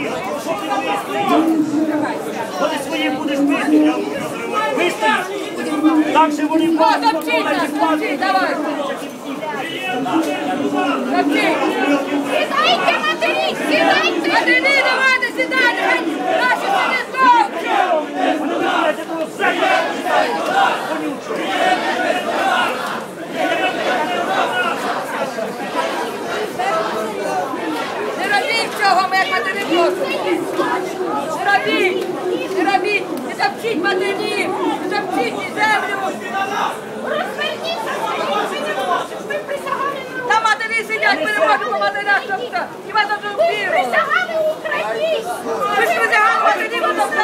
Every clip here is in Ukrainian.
всіх. Коли своїм будеш вистояти, вистоїш. Так же вони бачать, топчи, давай. Топчи. Сідайте, матері, сідайте! Матері, давайте, сідайте, хай наші сидять довше. Не робіть цього, ми як матері просимо. Не робіть, не робіть, не топчіть матері, не топчіть землю. Розверніться, ми присягали на Там матері сидять, ми не можемо матерях тобто. І вас тут Ми віру. присягали українську! Ви ж присягали матері, ви тобто.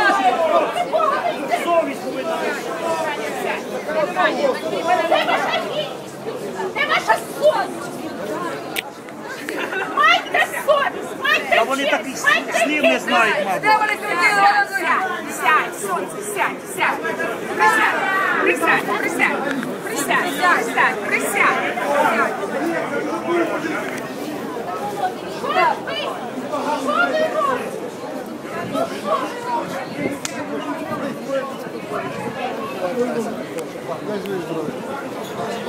Совість повинна бути. Де ваша гідність? Де ваша совість? Майте совість, майте Та вони честь, таких майте слів не знають, мабуть. Де вони крутили? Сонце, сядь, сядь. Присядь, присядь, присядь. Присядь, присядь, присядь. Дай здоров'я.